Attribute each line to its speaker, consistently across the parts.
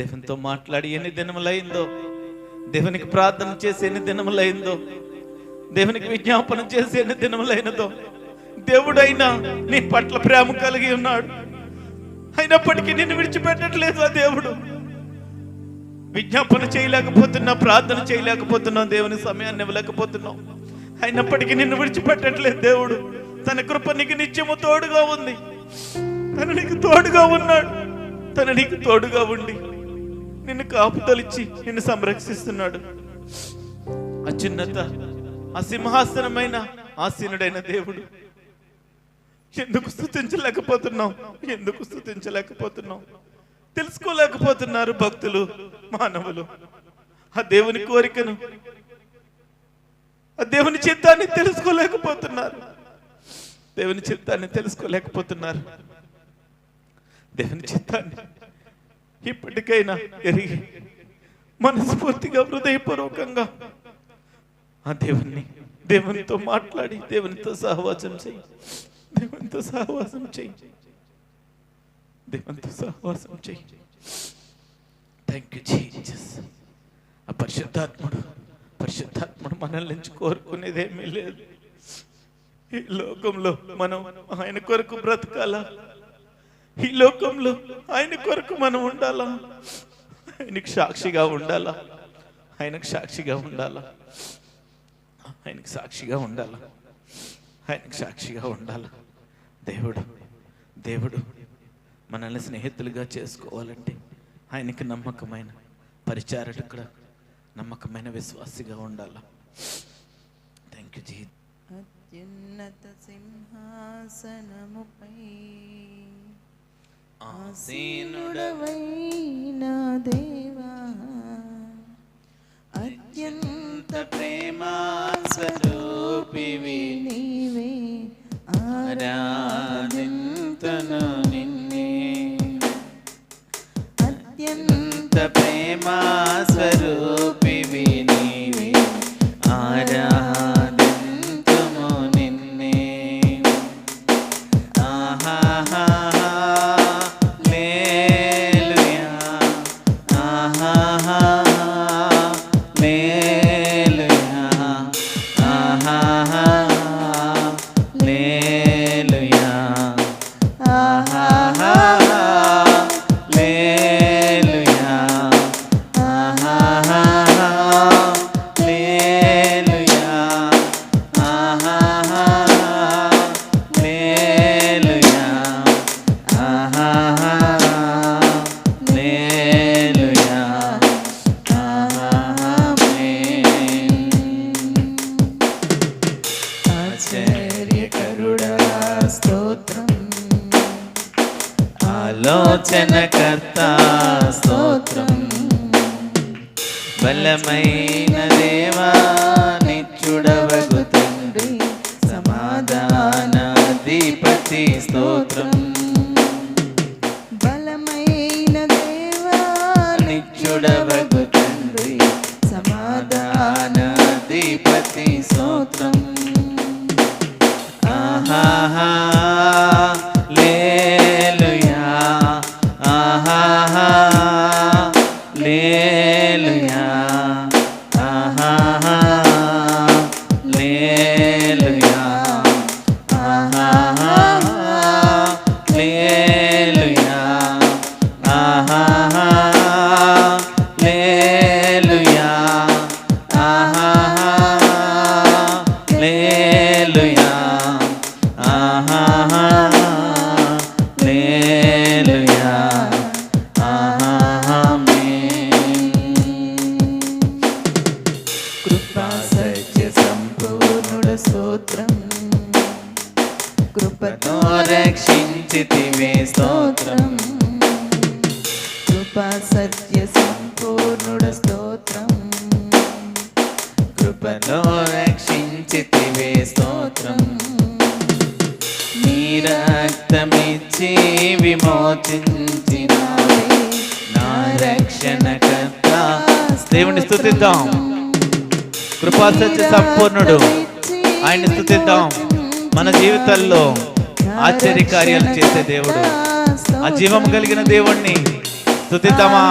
Speaker 1: దేవునితో మాట్లాడి ఎన్ని దినములైందో దేవునికి ప్రార్థన చేసి ఎన్ని దినములైందో దేవునికి విజ్ఞాపన చేసి ఎన్ని దినములైనదో దేవుడైనా నీ పట్ల ప్రేమ కలిగి ఉన్నాడు. అయినప్పటికీ నిన్ను విడిచిపెట్టట్లేదు ఆ దేవుడు. విజ్ఞాపన చేయలేకపోతున్నా ప్రార్థన చేయలేకపోతున్నాం దేవుని సమయాన్ని ఇవ్వలేకపోతున్నాం అయినప్పటికీ నిన్ను విడిచిపెట్టట్లేదు దేవుడు. తన కృప నీకు నిత్యము తోడుగా ఉంది. తన నీకు తోడుగా ఉన్నాడు. తన నీకు తోడుగా ఉండి నిన్ను కాపుదలిచ్చి నిన్ను సంరక్షిస్తున్నాడు. అత్యున్నత సింహాసనమైన ఆసీనుడైన దేవుడు. ఎందుకు స్థుతించలేకపోతున్నాం ఎందుకు స్థుతించలేకపోతున్నాం తెలుసుకోలేకపోతున్నారు భక్తులు మానవులు. ఆ దేవుని కోరికను ఆ దేవుని చిత్తాన్ని తెలుసుకోలేకపోతున్నారు. దేవుని చిత్తాన్ని తెలుసుకోలేకపోతున్నారు. దేవుని చిత్తాన్ని ఇప్పటికైనా ఎరిగి మనస్ఫూర్తిగా హృదయపూర్వకంగా ఆ దేవుణ్ణి దేవునితో మాట్లాడి దేవునితో సహవాసం చేయి. దేవునితో సహవాసం చేయి. దేవునితో సహవాసం చేయి. థ్యాంక్ యూ జీజస్ ఆ పరిశుద్ధాత్ముడు పరిశుద్ధాత్ముడు మనల్ని నుంచి కోరుకునేదేమీ లేదు. ఈ లోకంలో మనం ఆయన కొరకు బ్రతకాలా? ఈ లోకంలో ఆయన కొరకు మనం ఉండాలా? ఆయనకు సాక్షిగా ఉండాలా? ఆయనకు సాక్షిగా ఉండాలా? ఆయనకు సాక్షిగా ఉండాలా? ఆయనకు సాక్షిగా ఉండాలా? దేవుడు దేవుడు మనల్ని స్నేహితులుగా చేసుకోవాలంటే ఆయనకి నమ్మకమైన పరిచారకుడు నమ్మకమైన విశ్వాసిగా ఉండాలా? థ్యాంక్ యూ జీ
Speaker 2: అత్యున్నత సింహాసనముపై ఆసీనుడవైన దే
Speaker 1: ఆలోచనకర్త స్తోత్రం. బలమైన దేవా నిచ్చుడవగు తండ్రి సమాధాన అధిపతి స్తోత్రం.
Speaker 2: బలమైన దేవా
Speaker 1: నిచ్చుడవగు తండ్రి సమాధాన అధిపతి స్తోత్రం. ఆహాహా.
Speaker 2: కృపతో
Speaker 1: రక్షించితివే స్తోత్రం.
Speaker 2: కృపా సత్య
Speaker 1: స్థుతిద్దాం. స్తుతిద్దాం కృపా సత్య సంపూర్ణుడు. ఆయన స్థుతిద్దాం. మన జీవితాల్లో ఆశ్చర్య కార్యాలు చేసే దేవుడు. ఆ జీవం కలిగిన దేవుణ్ణి స్థుతిద్దామా?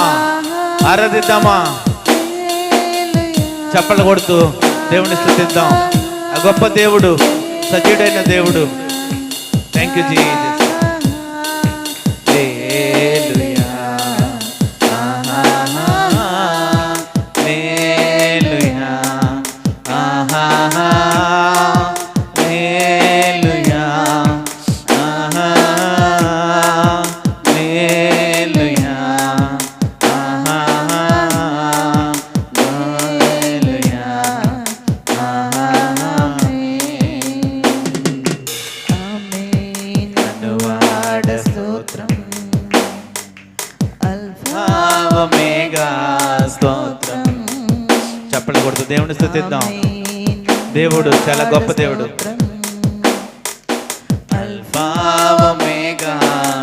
Speaker 1: ఆరాధిద్దామా? చప్పలు కొడుతూ దేవుని స్థుతిద్దాం. ఆ గొప్ప దేవుడు సజీడైన దేవుడు. థ్యాంక్ యూ జీ దేవుని స్థుతిద్దాం. దేవుడు చాలా గొప్ప దేవుడు.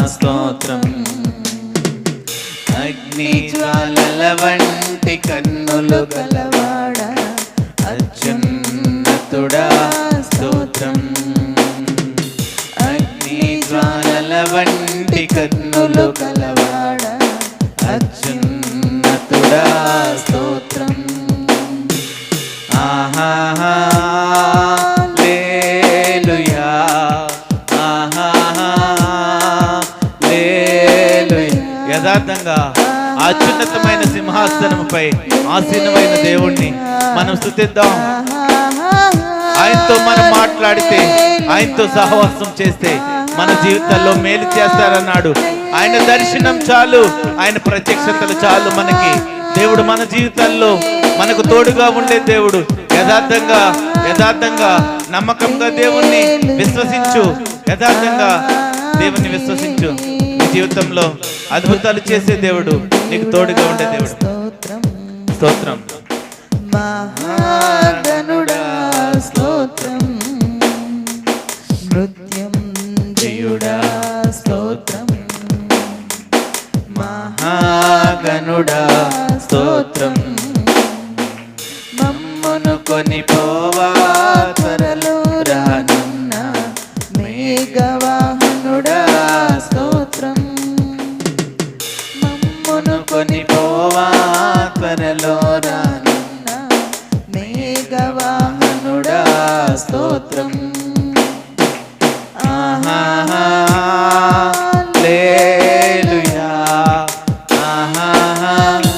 Speaker 1: స్తోత్రం. అగ్ని జ్వాలల వంటి కన్నులు
Speaker 2: గలవాడ.
Speaker 1: అత్యున్నతుడా స్తోత్రం. అగ్ని జ్వాలల వంటి కన్నులు
Speaker 2: గలవాడ.
Speaker 1: యథార్థంగా ఆ అత్యున్నతమైన సింహాసనముపై ఆసీనమైన దేవుణ్ణి మనం స్థుతిద్దాం. ఆయనతో మనం మాట్లాడితే ఆయనతో సహవాసం చేస్తే మన జీవితాల్లో మేలు చేస్తారన్నాడు. ఆయన దర్శనం చాలు ఆయన ప్రత్యక్షతలు చాలు మనకి. దేవుడు మన జీవితాల్లో మనకు తోడుగా ఉండే దేవుడు. యథార్థంగా యథార్థంగా నమ్మకంగా దేవుణ్ణి విశ్వసించు. యథార్థంగా దేవుణ్ణి విశ్వసించు. జీవితంలో అద్భుతాలు చేసే దేవుడు నీకు తోడుగా ఉండే దేవుడు.
Speaker 2: స్తోత్రం.
Speaker 1: స్తోత్రం.
Speaker 2: మహాగనుడా స్తోత్రం. నృత్యం జయుడా స్తోత్రం.
Speaker 1: మహాగనుడా స్తోత్రం. మమ్మును కొని పోవా
Speaker 2: త్వరలో
Speaker 1: ఆహాహా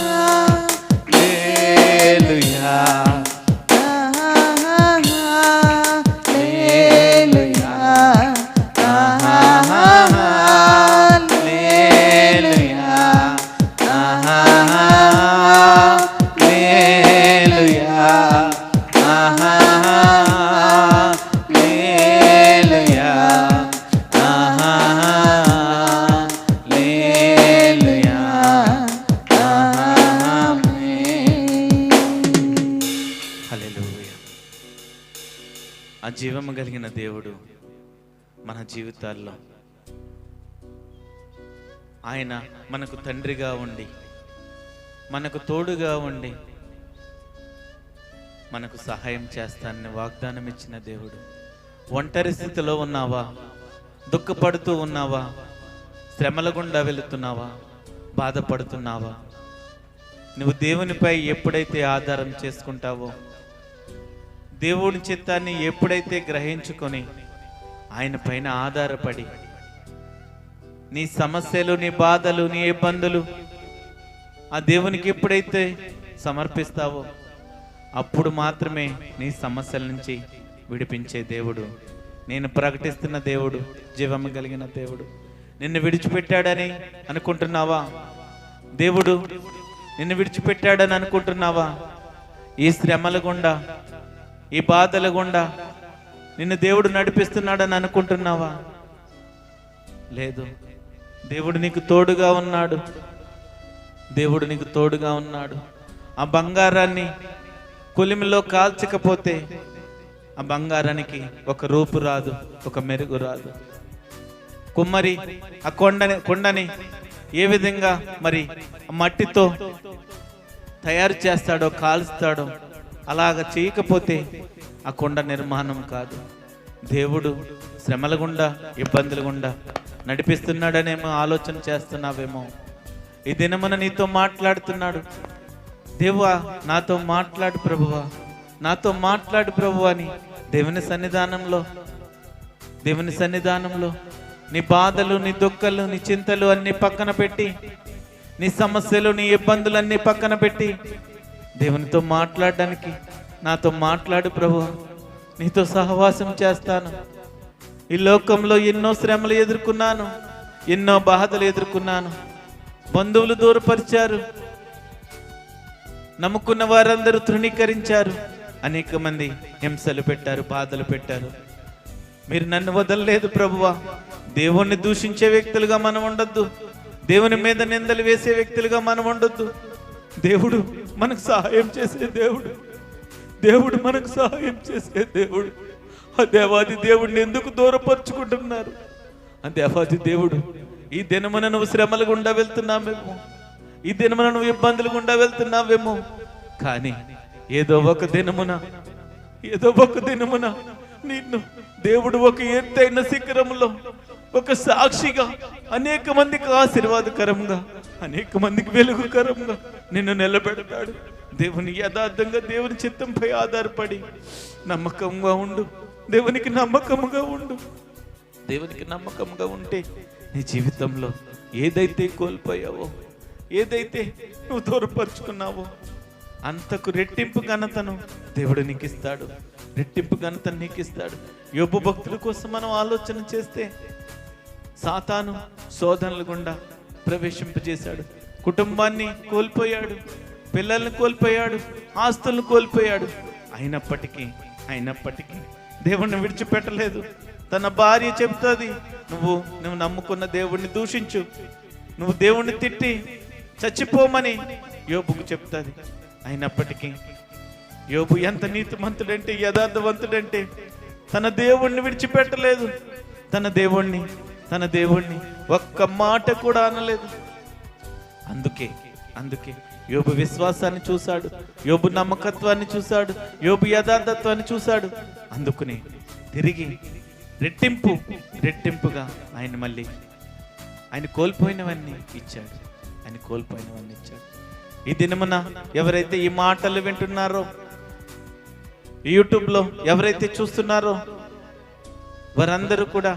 Speaker 1: కలిగిన దేవుడు మన జీవితాల్లో. ఆయన మనకు తండ్రిగా ఉండి మనకు తోడుగా ఉండి మనకు సహాయం చేస్తానని వాగ్దానం ఇచ్చిన దేవుడు. ఒంటరి స్థితిలో ఉన్నావా? దుఃఖపడుతూ ఉన్నావా? శ్రమల గుండా వెళుతున్నావా? బాధపడుతున్నావా? నువ్వు దేవునిపై ఎప్పుడైతే ఆధారం చేసుకుంటావో దేవుని చిత్తాన్ని ఎప్పుడైతే గ్రహించుకొని ఆయన పైన ఆధారపడి నీ సమస్యలు నీ బాధలు నీ ఇబ్బందులు ఆ దేవునికి ఎప్పుడైతే సమర్పిస్తావో అప్పుడు మాత్రమే నీ సమస్యల నుంచి విడిపించే దేవుడు. నేను ప్రకటిస్తున్న దేవుడు జీవము కలిగిన దేవుడు. నిన్ను విడిచిపెట్టాడని అనుకుంటున్నావా? దేవుడు నిన్ను విడిచిపెట్టాడని అనుకుంటున్నావా? ఈ శ్రమల గుండా ఈ బాధల గుండా నిన్ను దేవుడు నడిపిస్తున్నాడని అనుకుంటున్నావా? లేదు. దేవుడు నీకు తోడుగా ఉన్నాడు. దేవుడు నీకు తోడుగా ఉన్నాడు. ఆ బంగారాన్ని కులిమిలో కాల్చకపోతే ఆ బంగారానికి ఒక రూపు రాదు ఒక మెరుగు రాదు. కుమ్మరి ఆ కొండని కొండని ఏ విధంగా మరి ఆ మట్టితో తయారు చేస్తాడో కాల్స్తాడో అలాగ చేయకపోతే ఆ కొండ నిర్మాణం కాదు. దేవుడు శ్రమల గుండా ఇబ్బందుల గుండా నడిపిస్తున్నాడనేమో ఆలోచన చేస్తున్నావేమో. ఈ దినమున నీతో మాట్లాడుతున్నాడు. దేవా నాతో మాట్లాడు ప్రభువా నాతో మాట్లాడు ప్రభు అని దేవుని సన్నిధానంలో దేవుని సన్నిధానంలో నీ బాధలు నీ దుఃఖలు నీ చింతలు అన్ని పక్కన పెట్టి నీ సమస్యలు నీ ఇబ్బందులు అన్ని పక్కన పెట్టి దేవునితో మాట్లాడడానికి. నాతో మాట్లాడు ప్రభు నీతో సహవాసం చేస్తాను. ఈ లోకంలో ఎన్నో శ్రమలు ఎదుర్కొన్నాను. ఎన్నో బాధలు ఎదుర్కొన్నాను. బంధువులు దూరపరిచారు. నమ్ముకున్న వారందరూ తృణీకరించారు. అనేక మంది హింసలు పెట్టారు బాధలు పెట్టారు. మీరు నన్ను వదలలేదు ప్రభువా. దేవుణ్ణి దూషించే వ్యక్తులుగా మనం ఉండొద్దు. దేవుని మీద నిందలు వేసే వ్యక్తులుగా మనం ఉండొద్దు. దేవుడు మనకు సహాయం చేసే దేవుడు. దేవుడు మనకు సహాయం చేసే దేవుడు. ఆ దేవాది దేవుడిని ఎందుకు దూరపరుచుకుంటున్నారు? ఆ దేవాది దేవుడు ఈ దినమున నువ్వు శ్రమలు గుండా వెళ్తున్నామేమో ఈ దినమున నువ్వు ఇబ్బందులు గుండా వెళ్తున్నావేమో. కానీ ఏదో ఒక దినమున ఏదో ఒక దినమున నిన్ను దేవుడు ఒక ఎత్తైన శిఖరంలో ఒక సాక్షిగా అనేక మందికి ఆశీర్వాదకరంగా అనేక మందికి వెలుగుకరంగా నిన్ను నిలబెడతాడు. దేవుని యథార్థంగా దేవుని చిత్తంపై ఆధారపడి నమ్మకంగా ఉండు. దేవునికి నమ్మకముగా ఉండు. దేవునికి నమ్మకంగా ఉంటే నీ జీవితంలో ఏదైతే కోల్పోయావో ఏదైతే నువ్వు దూరపరుచుకున్నావో అంతకు రెట్టింపు ఘనతను దేవుడు నీకు ఇస్తాడు రెట్టింపు ఘనతను నీకు ఇస్తాడు యోబు భక్తుల కోసం మనం ఆలోచన చేస్తే సాతాను శోధనలు గుండా ప్రవేశింపజేశాడు. కుటుంబాన్ని కోల్పోయాడు. పిల్లల్ని కోల్పోయాడు. ఆస్తులను కోల్పోయాడు. అయినప్పటికీ అయినప్పటికీ దేవుణ్ణి విడిచిపెట్టలేదు. తన భార్య చెబుతుంది నువ్వు నువ్వు నమ్ముకున్న దేవుణ్ణి దూషించు. నువ్వు దేవుణ్ణి తిట్టి చచ్చిపోమని యోబుకు చెప్తుంది అయినప్పటికీ యోబు ఎంత నీతిమంతుడంటే యథార్థవంతుడంటే తన దేవుణ్ణి విడిచిపెట్టలేదు. తన దేవుణ్ణి తన దేవుణ్ణి ఒక్క మాట కూడా అనలేదు. అందుకే అందుకే యోబు విశ్వాసాన్ని చూశాడు యోబు నమ్మకత్వాన్ని చూశాడు యోబు యథార్థత్వాన్ని చూశాడు. అందుకునే తిరిగి రెట్టింపు రెట్టింపుగా ఆయన మళ్ళీ ఆయన కోల్పోయినవన్నీ ఇచ్చాడు. ఆయన కోల్పోయినవన్నీ ఇచ్చాడు. ఈ దినమున ఎవరైతే ఈ మాటలు వింటున్నారో యూట్యూబ్లో ఎవరైతే చూస్తున్నారో వారందరూ కూడా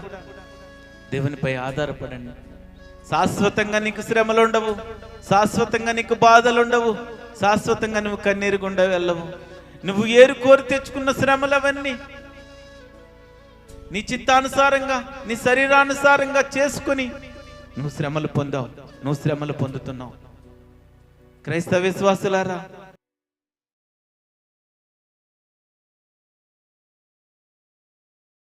Speaker 1: దేవునిపై ఆధారపడండి. శాశ్వతంగా నీకు శ్రమలు ఉండవు శాశ్వతంగా నీకు బాధలు ఉండవు శాశ్వతంగా నువ్వు కన్నీరు గుండా వెళ్ళవు. నువ్వు ఏరు కోరి తెచ్చుకున్న శ్రమలు అవన్నీ నీ చిత్తానుసారంగా నీ శరీరానుసారంగా చేసుకుని నువ్వు శ్రమలు పొందావు. నువ్వు శ్రమలు పొందుతున్నావు. క్రైస్తవ విశ్వాసులారా